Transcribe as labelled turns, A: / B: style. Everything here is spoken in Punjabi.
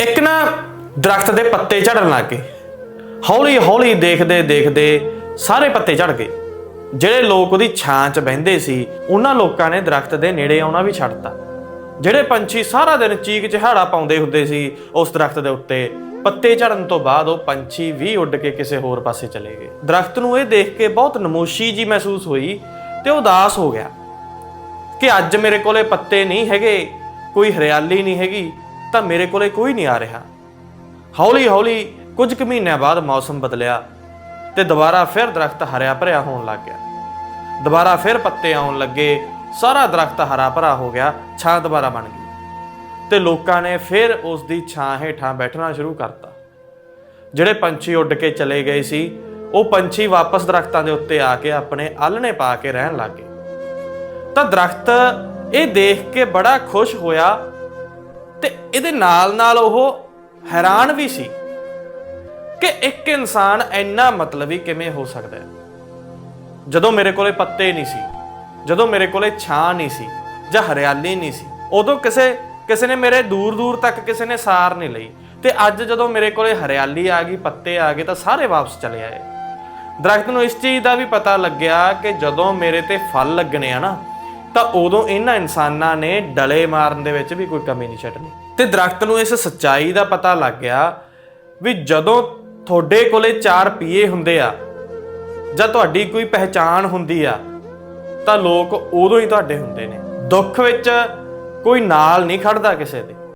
A: ਇੱਕ ਨਾ ਦਰਖਤ ਦੇ ਪੱਤੇ ਝੜਨ ਲੱਗ ਗਏ। ਹੌਲੀ ਹੌਲੀ ਦੇਖਦੇ ਦੇਖਦੇ ਸਾਰੇ ਪੱਤੇ ਝੜ ਗਏ। ਜਿਹੜੇ ਲੋਕ ਉਹਦੀ ਛਾਂ 'ਚ ਬਹਿੰਦੇ ਸੀ, ਉਹਨਾਂ ਲੋਕਾਂ ਨੇ ਦਰਖਤ ਦੇ ਨੇੜੇ ਆਉਣਾ ਵੀ ਛੱਡਤਾ ਜਿਹੜੇ ਪੰਛੀ ਸਾਰਾ ਦਿਨ ਚੀਕ ਚਹਾੜਾ ਪਾਉਂਦੇ ਹੁੰਦੇ ਸੀ, ਉਸ ਦਰਖਤ ਦੇ ਉੱਤੇ ਪੱਤੇ ਝੜਨ ਤੋਂ ਬਾਅਦ ਉਹ ਪੰਛੀ ਵੀ ਉੱਡ ਕੇ ਕਿਸੇ ਹੋਰ ਪਾਸੇ ਚਲੇ ਗਏ। ਦਰਖਤ ਨੂੰ ਇਹ ਦੇਖ ਕੇ ਬਹੁਤ ਨਮੋਸ਼ੀ ਜੀ ਮਹਿਸੂਸ ਹੋਈ ਤੇ ਉਦਾਸ ਹੋ ਗਿਆ ਕਿ ਅੱਜ ਮੇਰੇ ਕੋਲੇ ਪੱਤੇ ਨਹੀਂ ਹੈਗੇ, ਕੋਈ ਹਰਿਆਲੀ ਨਹੀਂ ਹੈਗੀ ਤਾਂ ਮੇਰੇ ਕੋਲੇ ਕੋਈ ਨਹੀਂ ਆ ਰਿਹਾ। ਹੌਲੀ ਹੌਲੀ ਕੁਝ ਕੁ ਮਹੀਨਿਆਂ ਬਾਅਦ ਮੌਸਮ ਬਦਲਿਆ ਤੇ ਦੁਬਾਰਾ ਫਿਰ ਦਰਖਤ ਹਰਿਆ ਭਰਿਆ ਹੋਣ ਲੱਗ ਗਿਆ। ਦੁਬਾਰਾ ਫਿਰ ਪੱਤੇ ਆਉਣ ਲੱਗੇ, ਸਾਰਾ ਦਰਖਤ ਹਰਾ ਭਰਾ ਹੋ ਗਿਆ, ਛਾਂ ਦੁਬਾਰਾ ਬਣ ਗਈ। ਤੇ ਲੋਕਾਂ ਨੇ ਫਿਰ ਉਸ ਦੀ ਛਾਂ ਹੇਠਾਂ ਬੈਠਣਾ ਸ਼ੁਰੂ ਕਰਤਾ। ਜਿਹੜੇ ਪੰਛੀ ਉੱਡ ਕੇ ਚਲੇ ਗਏ ਸੀ, ਉਹ ਪੰਛੀ ਵਾਪਸ ਦਰਖਤਾਂ ਦੇ ਉੱਤੇ ਆ ਕੇ ਆਪਣੇ ਆਲਣੇ ਪਾ ਕੇ ਰਹਿਣ ਲੱਗੇ ਤਾਂ ਦਰਖਤ ਇਹ ਦੇਖ ਕੇ ਬੜਾ ਖੁਸ਼ ਹੋਇਆ ਤੇ ਇਹਦੇ ਨਾਲ ਨਾਲ ਉਹ ਹੈਰਾਨ ਵੀ ਸੀ ਕਿ ਇੱਕ ਇਨਸਾਨ ਇੰਨਾ ਮਤਲਬੀ ਕਿਵੇਂ ਹੋ ਸਕਦਾ ਹੈ। ਜਦੋਂ ਮੇਰੇ ਕੋਲੇ ਪੱਤੇ ਨਹੀਂ ਸੀ, ਜਦੋਂ ਮੇਰੇ ਕੋਲੇ ਛਾਂ ਨਹੀਂ ਸੀ ਜਾਂ ਹਰਿਆਲੀ ਨਹੀਂ ਸੀ, ਉਦੋਂ ਕਿਸੇ ਕਿਸੇ ਨੇ ਮੇਰੇ ਦੂਰ ਦੂਰ ਤੱਕ ਕਿਸੇ ਨੇ ਸਾਰ ਨਹੀਂ ਲਈ ਤੇ ਅੱਜ ਜਦੋਂ ਮੇਰੇ ਕੋਲੇ ਹਰਿਆਲੀ ਆ ਗਈ, ਪੱਤੇ ਆ ਗਏ ਤਾਂ ਸਾਰੇ ਵਾਪਸ ਚਲੇ ਆਏ। ਦਰਖਤ ਨੂੰ ਇਸ ਚੀਜ਼ ਦਾ ਵੀ ਪਤਾ ਲੱਗਿਆ ਕਿ ਜਦੋਂ ਮੇਰੇ ਤੇ ਫਲ ਲੱਗਣੇ ਆ ਨਾ ਤਾਂ ਉਦੋਂ ਇਹਨਾਂ ਇਨਸਾਨਾਂ ਨੇ ਡਲੇ ਮਾਰਨ ਦੇ ਵਿੱਚ ਵੀ ਕੋਈ ਕਮੀ ਨਹੀਂ ਛੱਡਣੀ। ਤੇ ਦਰਖਤ ਨੂੰ ਇਸ ਸੱਚਾਈ ਦਾ ਪਤਾ ਲੱਗ ਗਿਆ ਵੀ ਜਦੋਂ ਤੁਹਾਡੇ ਕੋਲੇ ਚਾਰ ਪੀਏ ਹੁੰਦੇ ਆ, ਜਾਂ ਤੁਹਾਡੀ ਕੋਈ ਪਹਿਚਾਣ ਹੁੰਦੀ ਆ, ਤਾਂ ਲੋਕ ਉਦੋਂ ਹੀ ਤੁਹਾਡੇ ਹੁੰਦੇ ਨੇ। ਦੁੱਖ ਵਿੱਚ ਕੋਈ ਨਾਲ ਨਹੀਂ ਖੜਦਾ ਕਿਸੇ ਦੇ।